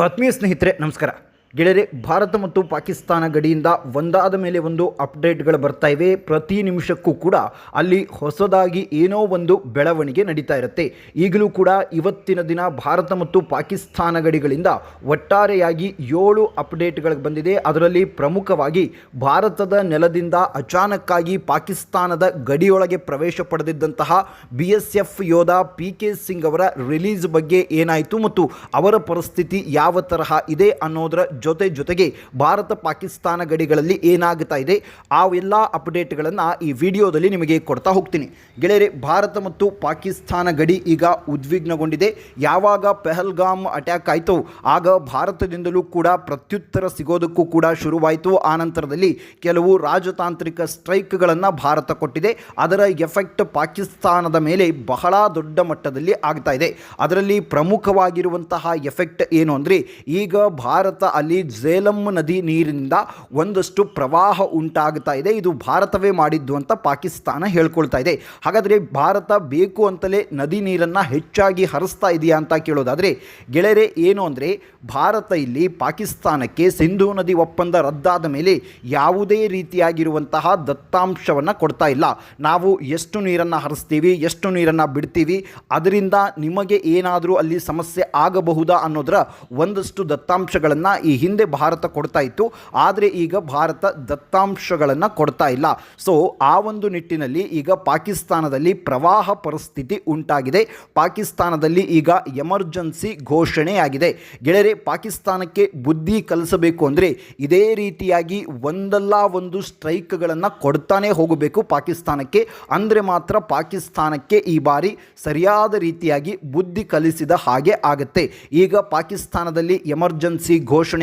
ಆತ್ಮೀಯ ಸ್ನೇಹಿತರೆ ನಮಸ್ಕಾರ ಗೆಳೆಯರೆ, ಭಾರತ ಮತ್ತು ಪಾಕಿಸ್ತಾನ ಗಡಿಯಿಂದ ಒಂದಾದ ಮೇಲೆ ಒಂದು ಅಪ್ಡೇಟ್ಗಳು ಬರ್ತಾ ಇವೆ. ಪ್ರತಿ ನಿಮಿಷಕ್ಕೂ ಕೂಡ ಅಲ್ಲಿ ಹೊಸದಾಗಿ ಏನೋ ಒಂದು ಬೆಳವಣಿಗೆ ನಡೀತಾ ಇರುತ್ತೆ. ಈಗಲೂ ಕೂಡ ಇವತ್ತಿನ ದಿನ ಭಾರತ ಮತ್ತು ಪಾಕಿಸ್ತಾನ ಗಡಿಗಳಿಂದ ಒಟ್ಟಾರೆಯಾಗಿ ಏಳು ಅಪ್ಡೇಟ್ಗಳು ಬಂದಿದೆ. ಅದರಲ್ಲಿ ಪ್ರಮುಖವಾಗಿ ಭಾರತದ ನೆಲದಿಂದ ಅಚಾನಕ್ಕಾಗಿ ಪಾಕಿಸ್ತಾನದ ಗಡಿಯೊಳಗೆ ಪ್ರವೇಶ ಪಡೆದಿದ್ದಂತಹ ಬಿ ಎಸ್ ಎಫ್ ಯೋಧ ಪಿ ಕೆ ಸಿಂಗ್ ಅವರ ರಿಲೀಸ್ ಬಗ್ಗೆ ಏನಾಯಿತು ಮತ್ತು ಅವರ ಪರಿಸ್ಥಿತಿ ಯಾವ ತರಹ ಇದೆ ಅನ್ನೋದರ ಜೊತೆ ಜೊತೆಗೆ ಭಾರತ ಪಾಕಿಸ್ತಾನ ಗಡಿಗಳಲ್ಲಿ ಏನಾಗ್ತಾ ಇದೆ, ಆ ಎಲ್ಲ ಅಪ್ಡೇಟ್ಗಳನ್ನು ಈ ವಿಡಿಯೋದಲ್ಲಿ ನಿಮಗೆ ಕೊಡ್ತಾ ಹೋಗ್ತೀನಿ. ಗೆಳೆಯರೆ, ಭಾರತ ಮತ್ತು ಪಾಕಿಸ್ತಾನ ಗಡಿ ಈಗ ಉದ್ವಿಗ್ನಗೊಂಡಿದೆ. ಯಾವಾಗ ಪೆಹಲ್ಗಾಮ್ ಅಟ್ಯಾಕ್ ಆಯಿತು, ಆಗ ಭಾರತದಿಂದಲೂ ಕೂಡ ಪ್ರತ್ಯುತ್ತರ ಸಿಗೋದಕ್ಕೂ ಕೂಡ ಶುರುವಾಯಿತು. ಆ ನಂತರದಲ್ಲಿ ಕೆಲವು ರಾಜತಾಂತ್ರಿಕ ಸ್ಟ್ರೈಕ್ಗಳನ್ನು ಭಾರತ ಕೊಟ್ಟಿದೆ. ಅದರ ಎಫೆಕ್ಟ್ ಪಾಕಿಸ್ತಾನದ ಮೇಲೆ ಬಹಳ ದೊಡ್ಡ ಮಟ್ಟದಲ್ಲಿ ಆಗ್ತಾ ಇದೆ. ಅದರಲ್ಲಿ ಪ್ರಮುಖವಾಗಿರುವಂತಹ ಎಫೆಕ್ಟ್ ಏನು ಅಂದರೆ, ಈಗ ಭಾರತ ಅಲ್ಲಿ ಝೇಲಂ ನದಿ ನೀರಿನಿಂದ ಒಂದಷ್ಟು ಪ್ರವಾಹ ಉಂಟಾಗ್ತಾ ಇದೆ. ಇದು ಭಾರತವೇ ಮಾಡಿದ್ದು ಅಂತ ಪಾಕಿಸ್ತಾನ ಹೇಳ್ಕೊಳ್ತಾ ಇದೆ. ಹಾಗಾದರೆ ಭಾರತ ಬೇಕು ಅಂತಲೇ ನದಿ ನೀರನ್ನು ಹೆಚ್ಚಾಗಿ ಹರಿಸ್ತಾ ಇದೆಯಾ ಅಂತ ಕೇಳೋದಾದರೆ, ಗೆಳೆಯರೆ, ಏನು ಅಂದರೆ ಭಾರತ ಇಲ್ಲಿ ಪಾಕಿಸ್ತಾನಕ್ಕೆ ಸಿಂಧೂ ನದಿ ಒಪ್ಪಂದ ರದ್ದಾದ ಮೇಲೆ ಯಾವುದೇ ರೀತಿಯಾಗಿರುವಂತಹ ದತ್ತಾಂಶವನ್ನು ಕೊಡ್ತಾ ಇಲ್ಲ. ನಾವು ಎಷ್ಟು ನೀರನ್ನು ಹರಿಸ್ತೀವಿ, ಎಷ್ಟು ನೀರನ್ನು ಬಿಡ್ತೀವಿ, ಅದರಿಂದ ನಿಮಗೆ ಏನಾದರೂ ಅಲ್ಲಿ ಸಮಸ್ಯೆ ಆಗಬಹುದಾ ಅನ್ನೋದರ ಒಂದಷ್ಟು ದತ್ತಾಂಶಗಳನ್ನು ಈ ಹಿಂದೆ ಭಾರತ ಕೊಡ್ತಾ ಇತ್ತು, ಆದರೆ ಈಗ ಭಾರತ ದತ್ತಾಂಶಗಳನ್ನು ಕೊಡ್ತಾ ಇಲ್ಲ. ಸೊ ಆ ಒಂದು ನಿಟ್ಟಿನಲ್ಲಿ ಈಗ ಪಾಕಿಸ್ತಾನದಲ್ಲಿ ಪ್ರವಾಹ ಪರಿಸ್ಥಿತಿ ಉಂಟಾಗಿದೆ. ಪಾಕಿಸ್ತಾನದಲ್ಲಿ ಈಗ ಎಮರ್ಜೆನ್ಸಿ ಘೋಷಣೆಯಾಗಿದೆ. ಗೆಳೆಯರೆ, ಪಾಕಿಸ್ತಾನಕ್ಕೆ ಬುದ್ಧಿ ಕಲಿಸಬೇಕು ಅಂದರೆ ಇದೇ ರೀತಿಯಾಗಿ ಒಂದಲ್ಲ ಒಂದು ಸ್ಟ್ರೈಕ್ಗಳನ್ನು ಕೊಡ್ತಾನೆ ಹೋಗಬೇಕು ಪಾಕಿಸ್ತಾನಕ್ಕೆ. ಅಂದರೆ ಮಾತ್ರ ಪಾಕಿಸ್ತಾನಕ್ಕೆ ಈ ಬಾರಿ ಸರಿಯಾದ ರೀತಿಯಾಗಿ ಬುದ್ಧಿ ಕಲಿಸಿದ ಹಾಗೆ ಆಗುತ್ತೆ. ಈಗ ಪಾಕಿಸ್ತಾನದಲ್ಲಿ ಎಮರ್ಜೆನ್ಸಿ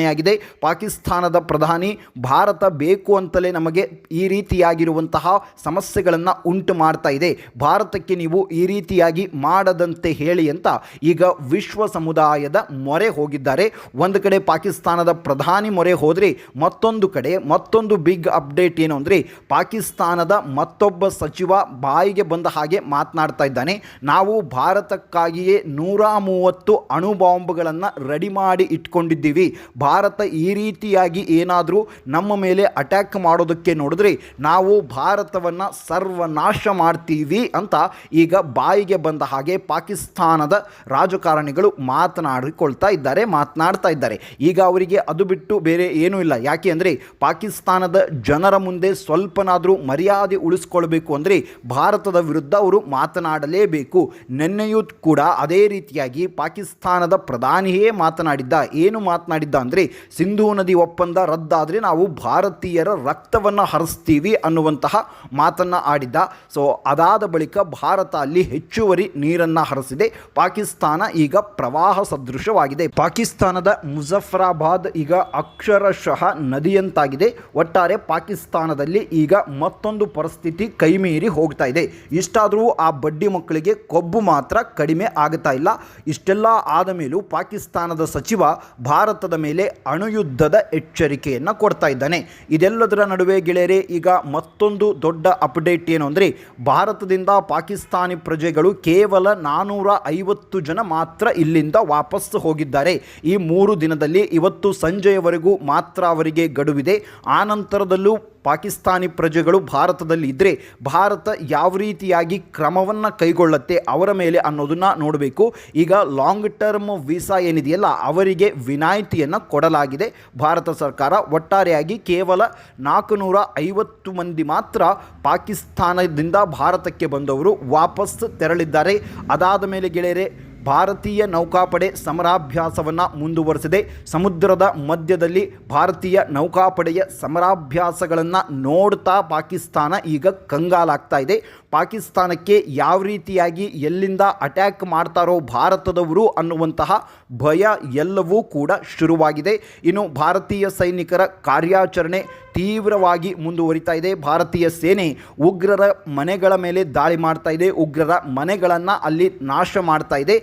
ಘೋಷಣೆಯಾಗಿದೆ ಪಾಕಿಸ್ತಾನದ ಪ್ರಧಾನಿ, ಭಾರತ ಬೇಕು ಅಂತಲೇ ನಮಗೆ ಈ ರೀತಿಯಾಗಿರುವಂತಹ ಸಮಸ್ಯೆಗಳನ್ನು ಉಂಟು ಮಾಡ್ತಾ ಇದೆ. ಭಾರತಕ್ಕೆ ನೀವು ಈ ರೀತಿಯಾಗಿ ಮಾಡದಂತೆ ಹೇಳಿ ಅಂತ ಈಗ ವಿಶ್ವ ಸಮುದಾಯದ ಮೊರೆ ಹೋಗಿದ್ದಾರೆ. ಒಂದು ಕಡೆ ಪಾಕಿಸ್ತಾನದ ಪ್ರಧಾನಿ ಮೊರೆ ಹೋದರೆ ಮತ್ತೊಂದು ಕಡೆ ಮತ್ತೊಂದು ಬಿಗ್ ಅಪ್ಡೇಟ್ ಏನು ಅಂದರೆ ಪಾಕಿಸ್ತಾನದ ಮತ್ತೊಬ್ಬ ಸಚಿವ ಬಾಯಿಗೆ ಬಂದ ಹಾಗೆ ಮಾತನಾಡ್ತಾ ಇದ್ದಾನೆ. ನಾವು ಭಾರತಕ್ಕಾಗಿಯೇ ನೂರ ಮೂವತ್ತು ಅಣು ಬಾಂಬ್ಗಳನ್ನು ರೆಡಿ ಮಾಡಿ ಇಟ್ಕೊಂಡಿದ್ದೀವಿ. ಭಾರತ ಈ ರೀತಿಯಾಗಿ ಏನಾದರೂ ನಮ್ಮ ಮೇಲೆ ಅಟ್ಯಾಕ್ ಮಾಡೋದಕ್ಕೆ ನೋಡಿದ್ರೆ ನಾವು ಭಾರತವನ್ನು ಸರ್ವನಾಶ ಮಾಡ್ತೀವಿ ಅಂತ ಈಗ ಬಾಯಿಗೆ ಬಂದ ಹಾಗೆ ಪಾಕಿಸ್ತಾನದ ರಾಜಕಾರಣಿಗಳು ಮಾತನಾಡಿಕೊಳ್ತಾ ಇದ್ದಾರೆ, ಮಾತನಾಡ್ತಾ ಇದ್ದಾರೆ. ಈಗ ಅವರಿಗೆ ಅದು ಬಿಟ್ಟು ಬೇರೆ ಏನೂ ಇಲ್ಲ. ಯಾಕೆ ಅಂದರೆ ಪಾಕಿಸ್ತಾನದ ಜನರ ಮುಂದೆ ಸ್ವಲ್ಪನಾದರೂ ಮರ್ಯಾದೆ ಉಳಿಸ್ಕೊಳ್ಬೇಕು ಅಂದರೆ ಭಾರತದ ವಿರುದ್ಧ ಅವರು ಮಾತನಾಡಲೇಬೇಕು. ನಿನ್ನೆಯೂ ಕೂಡ ಅದೇ ರೀತಿಯಾಗಿ ಪಾಕಿಸ್ತಾನದ ಪ್ರಧಾನಿಯೇ ಮಾತನಾಡಿದ್ದ, ಏನು ಮಾತನಾಡಿದ್ದ ಅಂದರೆ ಸಿಂಧೂ ನದಿ ಒಪ್ಪಂದ ರದ್ದಾದರೆ ನಾವು ಭಾರತೀಯರ ರಕ್ತವನ್ನು ಹರಿಸ್ತೀವಿ ಅನ್ನುವಂತಹ ಮಾತನ್ನು ಆಡಿದ್ದ. ಸೊ ಅದಾದ ಬಳಿಕ ಭಾರತ ಅಲ್ಲಿ ಹೆಚ್ಚುವರಿ ನೀರನ್ನು ಹರಿಸಿದೆ. ಪಾಕಿಸ್ತಾನ ಈಗ ಪ್ರವಾಹ ಸದೃಶವಾಗಿದೆ. ಪಾಕಿಸ್ತಾನದ ಮುಜಫರಾಬಾದ್ ಈಗ ಅಕ್ಷರಶಃ ನದಿಯಂತಾಗಿದೆ. ಒಟ್ಟಾರೆ ಪಾಕಿಸ್ತಾನದಲ್ಲಿ ಈಗ ಮತ್ತೊಂದು ಪರಿಸ್ಥಿತಿ ಕೈಮೀರಿ ಹೋಗ್ತಾ ಇದೆ. ಇಷ್ಟಾದರೂ ಆ ಬಡ್ಡಿ ಮಕ್ಕಳಿಗೆ ಕೊಬ್ಬು ಮಾತ್ರ ಕಡಿಮೆ ಆಗ್ತಾ ಇಲ್ಲ. ಇಷ್ಟೆಲ್ಲ ಆದ ಮೇಲೂ ಪಾಕಿಸ್ತಾನದ ಸಚಿವ ಭಾರತದ ಮೇಲೆ ಅಣುಯುದ್ಧದ ಎಚ್ಚರಿಕೆಯನ್ನು ಕೊಡ್ತಾ ಇದ್ದಾನೆ. ಇದೆಲ್ಲದರ ನಡುವೆ ಗೆಳೆಯರೆ, ಈಗ ಮತ್ತೊಂದು ದೊಡ್ಡ ಅಪ್ಡೇಟ್ ಏನು ಅಂದರೆ, ಭಾರತದಿಂದ ಪಾಕಿಸ್ತಾನಿ ಪ್ರಜೆಗಳು ಕೇವಲ ನಾನೂರ ಐವತ್ತು ಜನ ಮಾತ್ರ ಇಲ್ಲಿಂದ ವಾಪಸ್ ಹೋಗಿದ್ದಾರೆ. ಈ ಮೂರು ದಿನದಲ್ಲಿ ಇವತ್ತು ಸಂಜೆಯವರೆಗೂ ಮಾತ್ರ ಅವರಿಗೆ ಗಡುವಿದೆ. ಆನಂತರದಲ್ಲೂ ಪಾಕಿಸ್ತಾನಿ ಪ್ರಜೆಗಳು ಭಾರತದಲ್ಲಿ ಇದ್ದರೆ ಭಾರತ ಯಾವ ರೀತಿಯಾಗಿ ಕ್ರಮವನ್ನು ಕೈಗೊಳ್ಳುತ್ತೆ ಅವರ ಮೇಲೆ ಅನ್ನೋದನ್ನು ನೋಡಬೇಕು. ಈಗ ಲಾಂಗ್ ಟರ್ಮ್ ವೀಸಾ ಏನಿದೆಯಲ್ಲ, ಅವರಿಗೆ ವಿನಾಯಿತಿಯನ್ನು ಕೊಡಲಾಗಿದೆ. ಭಾರತ ಸರ್ಕಾರ ಒಟ್ಟಾರೆಯಾಗಿ ಕೇವಲ ನಾಲ್ಕುನೂರ ಐವತ್ತು ಮಂದಿ ಮಾತ್ರ ಪಾಕಿಸ್ತಾನದಿಂದ ಭಾರತಕ್ಕೆ ಬಂದವರು ವಾಪಸ್ ತೆರಳಿದ್ದಾರೆ. ಅದಾದ ಮೇಲೆ ಗೆಳೆಯರೆ ಭಾರತೀಯ ನೌಕಾಪಡೆ ಸಮರಾಭ್ಯಾಸವನ್ನು ಮುಂದುವರೆಸಿದೆ. ಸಮುದ್ರದ ಮಧ್ಯದಲ್ಲಿ ಭಾರತೀಯ ನೌಕಾಪಡೆಯ ಸಮರಾಭ್ಯಾಸಗಳನ್ನು ನೋಡ್ತಾ ಪಾಕಿಸ್ತಾನ ಈಗ ಕಂಗಾಲಾಗ್ತಾ ಇದೆ. ಪಾಕಿಸ್ತಾನಕ್ಕೆ ಯಾವ ರೀತಿಯಾಗಿ ಎಲ್ಲಿಂದ ಅಟ್ಯಾಕ್ ಮಾಡ್ತಾರೋ ಭಾರತದವರು ಅನ್ನುವಂತಹ ಭಯ ಎಲ್ಲವೂ ಕೂಡ ಶುರುವಾಗಿದೆ. ಇನ್ನು ಭಾರತೀಯ ಸೈನಿಕರ ಕಾರ್ಯಾಚರಣೆ ತೀವ್ರವಾಗಿ ಮುಂದುವರಿತಾ ಇದೆ. ಭಾರತೀಯ ಸೇನೆ ಉಗ್ರರ ಮನೆಗಳ ಮೇಲೆ ದಾಳಿ ಮಾಡ್ತಾ ಇದೆ. ಉಗ್ರರ ಮನೆಗಳನ್ನು ಅಲ್ಲಿ ನಾಶ ಮಾಡ್ತಾ ಇದೆ.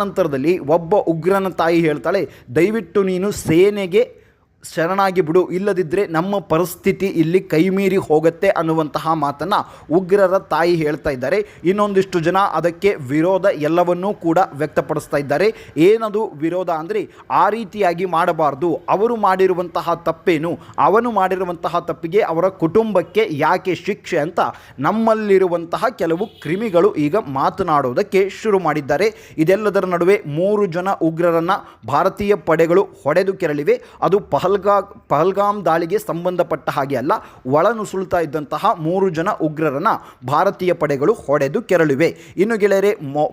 ನಂತರದಲ್ಲಿ ಒಬ್ಬ ಉಗ್ರನ ತಾಯಿ ಹೇಳ್ತಾಳೆ, ದಯವಿಟ್ಟು ನೀನು ಸೇನೆಗೆ ಶರಣಾಗಿ ಬಿಡು. ಇಲ್ಲದಿದ್ದರೆ ನಮ್ಮ ಪರಿಸ್ಥಿತಿ ಇಲ್ಲಿ ಕೈಮೀರಿ ಹೋಗುತ್ತೆ ಅನ್ನುವಂತಹ ಮಾತನ್ನು ಉಗ್ರರ ತಾಯಿ ಹೇಳ್ತಾ ಇದ್ದಾರೆ. ಇನ್ನೊಂದಿಷ್ಟು ಜನ ಅದಕ್ಕೆ ವಿರೋಧ ಎಲ್ಲವನ್ನೂ ಕೂಡ ವ್ಯಕ್ತಪಡಿಸ್ತಾ ಇದ್ದಾರೆ. ಏನದು ವಿರೋಧ ಅಂದರೆ ಆ ರೀತಿಯಾಗಿ ಮಾಡಬಾರ್ದು. ಅವರು ಮಾಡಿರುವಂತಹ ತಪ್ಪೇನು? ಅವನು ಮಾಡಿರುವಂತಹ ತಪ್ಪಿಗೆ ಅವರ ಕುಟುಂಬಕ್ಕೆ ಯಾಕೆ ಶಿಕ್ಷೆ ಅಂತ ನಮ್ಮಲ್ಲಿರುವಂತಹ ಕೆಲವು ಕ್ರಿಮಿಗಳು ಈಗ ಮಾತನಾಡುವುದಕ್ಕೆ ಶುರು ಮಾಡಿದ್ದಾರೆ. ಇದೆಲ್ಲದರ ನಡುವೆ ಮೂರು ಜನ ಉಗ್ರರನ್ನು ಭಾರತೀಯ ಪಡೆಗಳು ಹೊಡೆದು ಕೆರಳಿವೆ. ಅದು ಪಹಲ್ಗಾ, ಪಹಲ್ಗಾಮ್ ದಾಳಿಗೆ ಸಂಬಂಧಪಟ್ಟ ಹಾಗೆ ಅಲ್ಲ ಒಳನುಸುಳ್ತಾ ಇದ್ದಂತಹ ಮೂರು ಜನ ಉಗ್ರರನ್ನು ಭಾರತೀಯ ಪಡೆಗಳು ಹೊಡೆದು ಕೆರಳಿವೆ. ಇನ್ನು ಗೆಳೆಯರೆ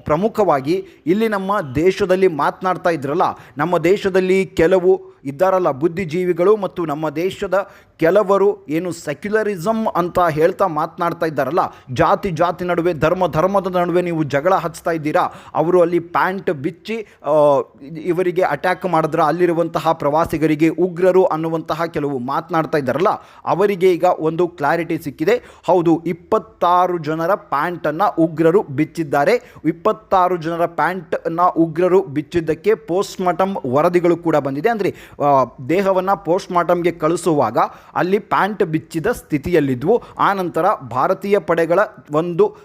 ಪ್ರಮುಖವಾಗಿ ಇಲ್ಲಿ ನಮ್ಮ ದೇಶದಲ್ಲಿ ಮಾತನಾಡ್ತಾ ಇದ್ರಲ್ಲ, ನಮ್ಮ ದೇಶದಲ್ಲಿ ಕೆಲವು ಇದ್ದಾರಲ್ಲ ಬುದ್ಧಿಜೀವಿಗಳು ಮತ್ತು ನಮ್ಮ ದೇಶದ ಕೆಲವರು ಏನು ಸೆಕ್ಯುಲರಿಸಮ್ ಅಂತ ಹೇಳ್ತಾ ಮಾತನಾಡ್ತಾ ಇದ್ದಾರಲ್ಲ, ಜಾತಿ ಜಾತಿ ನಡುವೆ, ಧರ್ಮ ಧರ್ಮದ ನಡುವೆ ನೀವು ಜಗಳ ಹಚ್ತಾ ಇದ್ದೀರಾ? ಅವರು ಅಲ್ಲಿ ಪ್ಯಾಂಟ್ ಬಿಚ್ಚಿ ಇವರಿಗೆ ಅಟ್ಯಾಕ್ ಮಾಡಿದ್ರ, ಅಲ್ಲಿರುವಂತಹ ಪ್ರವಾಸಿಗರಿಗೆ ಉಗ್ರರು ಅನ್ನುವಂತಹ ಕೆಲವು ಮಾತನಾಡ್ತಾ ಇದ್ದಾರಲ್ಲ, ಅವರಿಗೆ ಈಗ ಒಂದು ಕ್ಲಾರಿಟಿ ಸಿಕ್ಕಿದೆ. ಹೌದು, ಇಪ್ಪತ್ತಾರು ಜನರ ಪ್ಯಾಂಟನ್ನು ಉಗ್ರರು ಬಿಚ್ಚಿದ್ದಾರೆ. ಇಪ್ಪತ್ತಾರು ಜನರ ಪ್ಯಾಂಟನ್ನು ಉಗ್ರರು ಬಿಚ್ಚಿದ್ದಕ್ಕೆ ಪೋಸ್ಟ್ಮಾರ್ಟಮ್ ವರದಿಗಳು ಕೂಡ ಬಂದಿದೆ. ಅಂದರೆ ದೇಹವನ್ನು ಪೋಸ್ಟ್ ಮಾರ್ಟಮ್ಗೆ ಕಳಿಸುವಾಗ ಅಲ್ಲಿ ಪ್ಯಾಂಟ್ ಬಿಚ್ಚಿದ ಸ್ಥಿತಿಯಲ್ಲಿದ್ವು. ಆನಂತರ ಭಾರತೀಯ ಪಡೆಗಳ ಒಂದು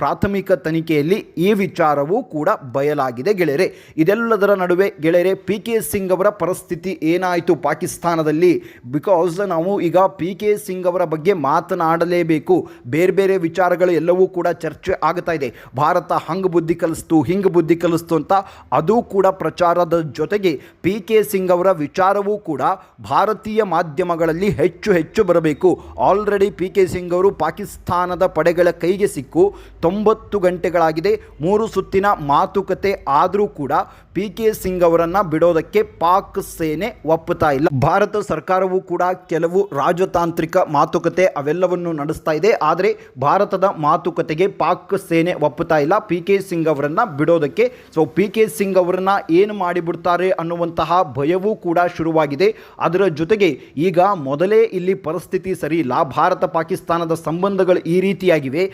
ಪ್ರಾಥಮಿಕ ತನಿಖೆಯಲ್ಲಿ ಈ ವಿಚಾರವೂ ಕೂಡ ಬಯಲಾಗಿದೆ ಗೆಳೆಯರೆ. ಇದೆಲ್ಲದರ ನಡುವೆ ಗೆಳೆಯರೆ ಪಿ ಕೆ ಸಿಂಗ್ ಅವರ ಪರಿಸ್ಥಿತಿ ಏನಾಯಿತು ಪಾಕಿಸ್ತಾನದಲ್ಲಿ? ಬಿಕಾಸ್ ನಾವು ಈಗ ಪಿ ಕೆ ಸಿಂಗ್ ಅವರ ಬಗ್ಗೆ ಮಾತನಾಡಲೇಬೇಕು. ಬೇರೆ ಬೇರೆ ವಿಚಾರಗಳು ಎಲ್ಲವೂ ಕೂಡ ಚರ್ಚೆ ಆಗ್ತಾ ಇದೆ. ಭಾರತ ಹಂಗೆ ಬುದ್ಧಿ ಕಲಿಸ್ತು, ಹಿಂಗೆ ಬುದ್ಧಿ ಕಲಿಸ್ತು ಅಂತ ಅದು ಕೂಡ ಪ್ರಚಾರದ ಜೊತೆಗೆ ಪಿ ಕೆ ಸಿಂಗ್ ಅವರ ವಿಚಾರವೂ ಕೂಡ ಭಾರತೀಯ ಮಾಧ್ಯಮಗಳಲ್ಲಿ ಹೆಚ್ಚು ಹೆಚ್ಚು ಬರಬೇಕು. ಆಲ್ರೆಡಿ ಪಿ ಕೆ ಸಿಂಗ್ ಅವರು ಪಾಕಿಸ್ತಾನದ ಪಡೆಗಳ ಕೈಗೆ ಸಿಕ್ಕು. ತೊಂಬತ್ತು ಗಂಟೆಗಳಾಗಿದೆ. ಮೂರು ಸುತ್ತಿನ ಮಾತುಕತೆ ಆದರೂ ಕೂಡ ಪಿ ಕೆ ಸಿಂಗ್ ಅವರನ್ನು ಬಿಡೋದಕ್ಕೆ ಪಾಕ್ ಸೇನೆ ಒಪ್ಪುತ್ತಾ ಇಲ್ಲ. ಭಾರತ ಸರ್ಕಾರವೂ ಕೂಡ ಕೆಲವು ರಾಜತಾಂತ್ರಿಕ ಮಾತುಕತೆ ಅವೆಲ್ಲವನ್ನು ನಡೆಸ್ತಾ ಇದೆ. ಆದರೆ ಭಾರತದ ಮಾತುಕತೆಗೆ ಪಾಕ್ ಸೇನೆ ಒಪ್ಪುತ್ತಾ ಇಲ್ಲ. ಪಿ ಕೆ ಸಿಂಗ್ ಅವರನ್ನು ಬಿಡೋದಕ್ಕೆ. ಸೊ ಪಿ ಕೆ ಸಿಂಗ್ ಅವರನ್ನು ಏನು ಮಾಡಿಬಿಡ್ತಾರೆ ಅನ್ನುವಂತಹ ಭಯವೂ ಕೂಡ ಶುರುವಾಗಿದೆ. ಅದರ ಜೊತೆಗೆ ಈಗ ಮೊದಲೇ ಇಲ್ಲಿ ಪರಿಸ್ಥಿತಿ ಸರಿ ಇಲ್ಲ. ಭಾರತ ಪಾಕಿಸ್ತಾನದ ಸಂಬಂಧಗಳು ಈ ರೀತಿಯಾಗಿವೆ.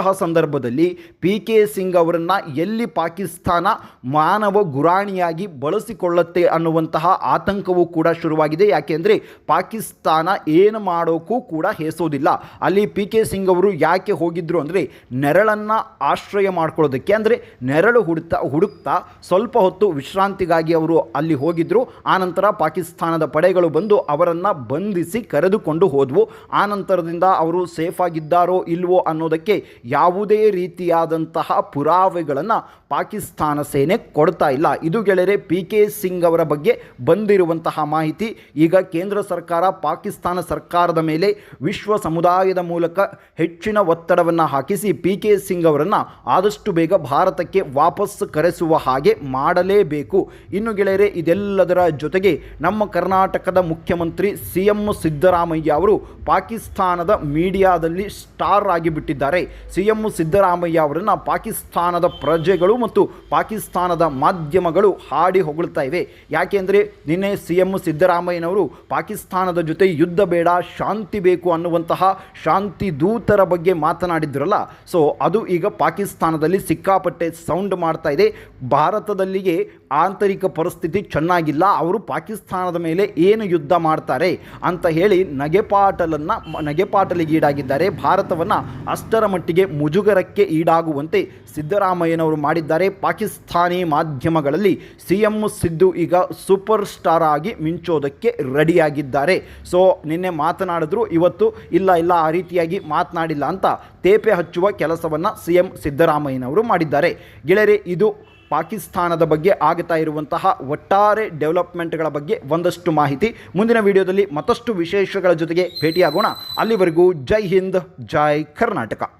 ಇಂತಹ ಸಂದರ್ಭದಲ್ಲಿ ಪಿ ಕೆ ಸಿಂಗ್ ಅವರನ್ನು ಎಲ್ಲಿ ಪಾಕಿಸ್ತಾನ ಮಾನವ ಗುರಾಣಿಯಾಗಿ ಬಳಸಿಕೊಳ್ಳುತ್ತೆ ಅನ್ನುವಂತಹ ಆತಂಕವೂ ಕೂಡ ಶುರುವಾಗಿದೆ. ಯಾಕೆಂದರೆ ಪಾಕಿಸ್ತಾನ ಏನು ಮಾಡೋಕ್ಕೂ ಕೂಡ ಹೇಸೋದಿಲ್ಲ. ಅಲ್ಲಿ ಪಿ ಕೆ ಸಿಂಗ್ ಅವರು ಯಾಕೆ ಹೋಗಿದ್ರು ಅಂದರೆ ನೆರಳನ್ನು ಆಶ್ರಯ ಮಾಡ್ಕೊಳ್ಳೋದಕ್ಕೆ. ಅಂದರೆ ನೆರಳು ಹುಡುಕ್ತಾ ಹುಡುಕ್ತಾ ಸ್ವಲ್ಪ ಹೊತ್ತು ವಿಶ್ರಾಂತಿಗಾಗಿ ಅವರು ಅಲ್ಲಿ ಹೋಗಿದ್ರು. ಆನಂತರ ಪಾಕಿಸ್ತಾನದ ಪಡೆಗಳು ಬಂದು ಅವರನ್ನು ಬಂಧಿಸಿ ಕರೆದುಕೊಂಡು ಹೋದವು. ಆನಂತರದಿಂದ ಅವರು ಸೇಫ್ ಆಗಿದ್ದಾರೋ ಇಲ್ವೋ ಅನ್ನೋದಕ್ಕೆ ಯಾವುದೇ ರೀತಿಯಾದಂತಹ ಪುರಾವೆಗಳನ್ನು ಪಾಕಿಸ್ತಾನ ಸೇನೆ ಕೊಡ್ತಾ ಇಲ್ಲ. ಇದು ಗೆಳೆಯರೆ, ಪಿ ಕೆ ಸಿಂಗ್ ಅವರ ಬಗ್ಗೆ ಬಂದಿರುವಂತಹ ಮಾಹಿತಿ. ಈಗ ಕೇಂದ್ರ ಸರ್ಕಾರ, ಪಾಕಿಸ್ತಾನ ಸರ್ಕಾರದ ಮೇಲೆ ವಿಶ್ವ ಸಮುದಾಯದ ಮೂಲಕ ಹೆಚ್ಚಿನ ಒತ್ತಡವನ್ನು ಹಾಕಿಸಿ ಪಿ ಕೆ ಸಿಂಗ್ ಅವರನ್ನು ಆದಷ್ಟು ಬೇಗ ಭಾರತಕ್ಕೆ ವಾಪಸ್ ಕರೆಸುವ ಹಾಗೆ ಮಾಡಲೇಬೇಕು. ಇನ್ನು ಗೆಳೆಯರೆ, ಇದೆಲ್ಲದರ ಜೊತೆಗೆ ನಮ್ಮ ಕರ್ನಾಟಕದ ಮುಖ್ಯಮಂತ್ರಿ ಸಿ ಎಂ ಸಿದ್ದರಾಮಯ್ಯ ಅವರು ಪಾಕಿಸ್ತಾನದ ಮೀಡಿಯಾದಲ್ಲಿ ಸ್ಟಾರ್ ಆಗಿಬಿಟ್ಟಿದ್ದಾರೆ. ಸಿ ಎಂ ಸಿದ್ದರಾಮಯ್ಯ ಅವರನ್ನು ಪಾಕಿಸ್ತಾನದ ಪ್ರಜೆಗಳು ಮತ್ತು ಪಾಕಿಸ್ತಾನದ ಮಾಧ್ಯಮಗಳು ಹಾಡಿ ಹೊಗಳ್ತಾ ಇವೆ. ಯಾಕೆಂದರೆ ನಿನ್ನೆ ಸಿ ಎಂ ಸಿದ್ದರಾಮಯ್ಯನವರು ಪಾಕಿಸ್ತಾನದ ಜೊತೆ ಯುದ್ಧ ಬೇಡ, ಶಾಂತಿ ಬೇಕು ಅನ್ನುವಂತಹ ಶಾಂತಿ ದೂತರ ಬಗ್ಗೆ ಮಾತನಾಡಿದ್ರಲ್ಲ. ಸೊ ಅದು ಈಗ ಪಾಕಿಸ್ತಾನದಲ್ಲಿ ಸಿಕ್ಕಾಪಟ್ಟೆ ಸೌಂಡ್ ಮಾಡ್ತಾ ಇದೆ. ಭಾರತದಲ್ಲಿಗೆ ಆಂತರಿಕ ಪರಿಸ್ಥಿತಿ ಚೆನ್ನಾಗಿಲ್ಲ. ಅವರು ಪಾಕಿಸ್ತಾನದ ಮೇಲೆ ಏನು ಯುದ್ಧ ಮಾಡ್ತಾರೆ ಅಂತ ಹೇಳಿ ನಗೆಪಾಟಲನ್ನು, ನಗೆಪಾಟಲಿಗೆ ಈಡಾಗಿದ್ದಾರೆ. ಭಾರತವನ್ನು ಅಷ್ಟರ ಮಟ್ಟಿಗೆ ಮುಜುಗರಕ್ಕೆ ಈಡಾಗುವಂತೆ ಸಿದ್ದರಾಮಯ್ಯನವರು ಮಾಡಿದ್ದಾರೆ. ಪಾಕಿಸ್ತಾನಿ ಮಾಧ್ಯಮಗಳಲ್ಲಿ ಸಿ ಎಂ ಸಿದ್ದು ಈಗ ಸೂಪರ್ ಸ್ಟಾರ್ ಆಗಿ ಮಿಂಚೋದಕ್ಕೆ ರೆಡಿಯಾಗಿದ್ದಾರೆ. ಸೊ, ನಿನ್ನೆ ಮಾತನಾಡಿದ್ರು, ಇವತ್ತು ಇಲ್ಲ ಇಲ್ಲ, ಆ ರೀತಿಯಾಗಿ ಮಾತನಾಡಿಲ್ಲ ಅಂತ ತೇಪೆ ಹಚ್ಚುವ ಕೆಲಸವನ್ನು ಸಿ ಎಂ ಸಿದ್ದರಾಮಯ್ಯನವರು ಮಾಡಿದ್ದಾರೆ. ಗೆಳೆಯರೆ, ಇದು ಪಾಕಿಸ್ತಾನದ ಬಗ್ಗೆ ಆಗ್ತಾ ಇರುವಂತಹ ಒಟ್ಟಾರೆ ಡೆವಲಪ್ಮೆಂಟ್ಗಳ ಬಗ್ಗೆ ಒಂದಷ್ಟು ಮಾಹಿತಿ. ಮುಂದಿನ ವಿಡಿಯೋದಲ್ಲಿ ಮತ್ತಷ್ಟು ವಿಶೇಷಗಳ ಜೊತೆಗೆ ಭೇಟಿಯಾಗೋಣ. ಅಲ್ಲಿವರೆಗೂ ಜೈ ಹಿಂದ್, ಜೈ ಕರ್ನಾಟಕ.